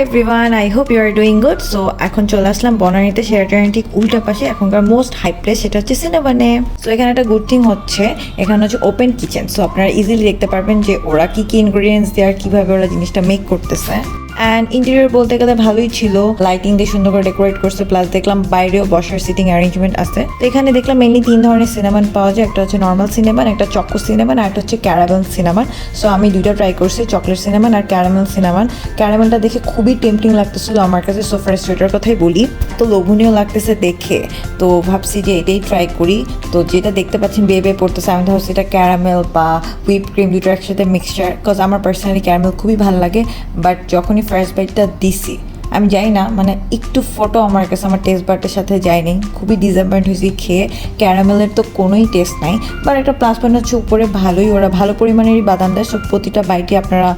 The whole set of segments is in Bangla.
Everyone I hope you are doing good so এখন চলে আসলাম বনানীতে শেরাটনের ঠিক উল্টা পাশে এখনকার মোস্ট হাই প্লেস সেটা হচ্ছে সিনেমানে সো এখানে একটা গুড থিং হচ্ছে, এখানে হচ্ছে ওপেন কিচেন সো আপনারা ইজিলি দেখতে পারবেন যে ওরা কি কি ইনগ্রিডিয়েন্টস দেওয়ার কীভাবে ওরা জিনিসটা মেক করতেছে। অ্যান্ড ইন্টেরিয়র বলতে গেলে ভালোই ছিল। লাইটিং দিয়ে সুন্দর করে ডেকোরেট করছে প্লাস দেখলাম বাইরেও বসার সিটিং অ্যারেঞ্জমেন্ট আছে। তো এখানে দেখলাম মেনলি তিন ধরনের সিনেমান পাওয়া যায়। একটা হচ্ছে নর্মাল সিনেমান একটা চক্কো সিনেমান আর একটা হচ্ছে ক্যারামেল সিনেমান সো আমি দুইটা ট্রাই করছি চকলেট সিনেমান আর ক্যারামেল সিনেমান ক্যারামেলটা দেখে খুবই টেম্পটিং লাগতেছিল আমার কাছে সো ফার্স্ট এটার কথাই বলি। তো লোভনীয় লাগতেছে দেখে। তো ভাবছি যে এটাই ট্রাই করি। তো যেটা দেখতে পাচ্ছেন, বেয়ে বেয়ে পড়তেছে। আমি ভাবছি এটা ক্যারামেল বা হুইপ ক্রিম দুটো একসাথে মিক্সচার বিকজ আমার পার্সোনালি ক্যারামেল খুবই ভালো লাগে। বাট যখনই ফার্স্ট বাইটটা দিছি। আমি জানি না মানে একটু ফটো আমার কাছে, আমার টেস্ট বারটার সাথে যায়নি খুবই ডিসঅ্যাপয়েন্ট হয়েছি খেয়ে। ক্যারামেলের তো কোনোই টেস্ট নাই। বাট একটা প্লাস পয়েন্ট হচ্ছে উপরে ভালোই, ওরা ভালো পরিমাণেরই বাদাম দেয়। সব প্রতিটা বাইটে আপনারা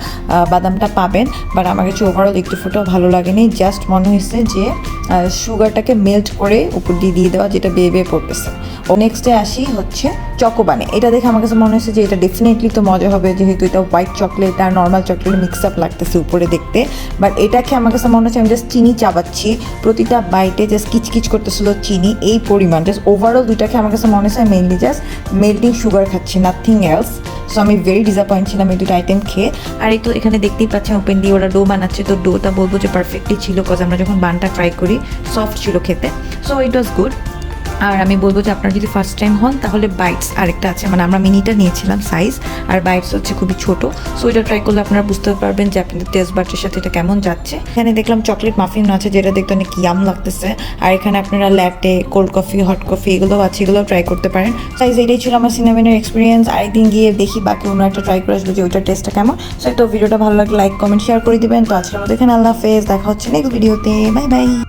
বাদামটা পাবেন। বাট আমার কাছে ওভারঅল একটু ফটো ভালো লাগেনি। জাস্ট মনে হয়েছে যে সুগারটাকে মেল্ট করে উপর দিয়ে দিয়ে দেওয়া, যেটা বেয়ে বেয়ে পড়তেছে। ও নেক্সটে আসি হচ্ছে চকোবানে। এটা দেখে আমার কাছে মনে হয়েছে যে এটা ডেফিনেটলি তো মজা হবে, যেহেতু এটা হোয়াইট চকলেট আর নর্মাল চকলেট মিক্স আপ লাগতেছে উপরে দেখতে। বাট এটা খেয়ে আমার কাছে মনে হচ্ছে আমি জাস্ট চিনি চাবাচ্ছি। প্রতিটা বাইটে জাস্ট কিচকিচ করতেছিল চিনি, এই পরিমাণ জাস্ট ওভারঅল দুইটা খেয়ে আমার কাছে মনে হচ্ছে মেনলি জাস্ট মেল্টিং সুগার খাচ্ছি নাথিং এলস সো আমি ভেরি ডিসঅ্যাপয়েন্ট ছিলাম এই দুটো আইটেম খেয়ে। আর এই তো এখানে দেখতেই পাচ্ছেন ওপেন দিয়ে ওরা ডো বানাচ্ছে। তো ডোটা বলব যে পারফেক্টলি ছিল কজ আমরা যখন বানটা ট্রাই করি সফট ছিল খেতে। সো ইট ওয়াজ গুড আর আমি বলব যে আপনারা যদি ফার্স্ট টাইম হন, তাহলে বাইটস আরেকটা আছে। মানে আমরা মিনিটা নিয়েছিলাম সাইজ আর বাইটস হচ্ছে খুবই ছোট। সো এটা ট্রাই করলে আপনারা বুঝতে পারবেন যে আপনাদের টেস্ট বাটের সাথে এটা কেমন যাচ্ছে। এখানে দেখলাম চকলেট মাফিন আছে, যেটা দেখতে অনেক ইয়াম লাগতেছে। আর এখানে আপনারা latte cold coffee hot coffee এগুলো আছে এগুলো ট্রাই করতে পারেন। সাইজ এটাই ছিল আমার সিনেমেনের এক্সপিরিয়েন্স আরেকদিন গিয়ে দেখি বাকি অন্য একটা ট্রাই করে আসব যে ওইটার টেস্টটা কেমন। সো তো ভিডিওটা ভালো লাগলে লাইক কমেন্ট শেয়ার করে দিবেন। তো আজকের মতো এখানে আল্লাহ হাফেজ। দেখা হচ্ছে নেক্সট ভিডিওতে বাই বাই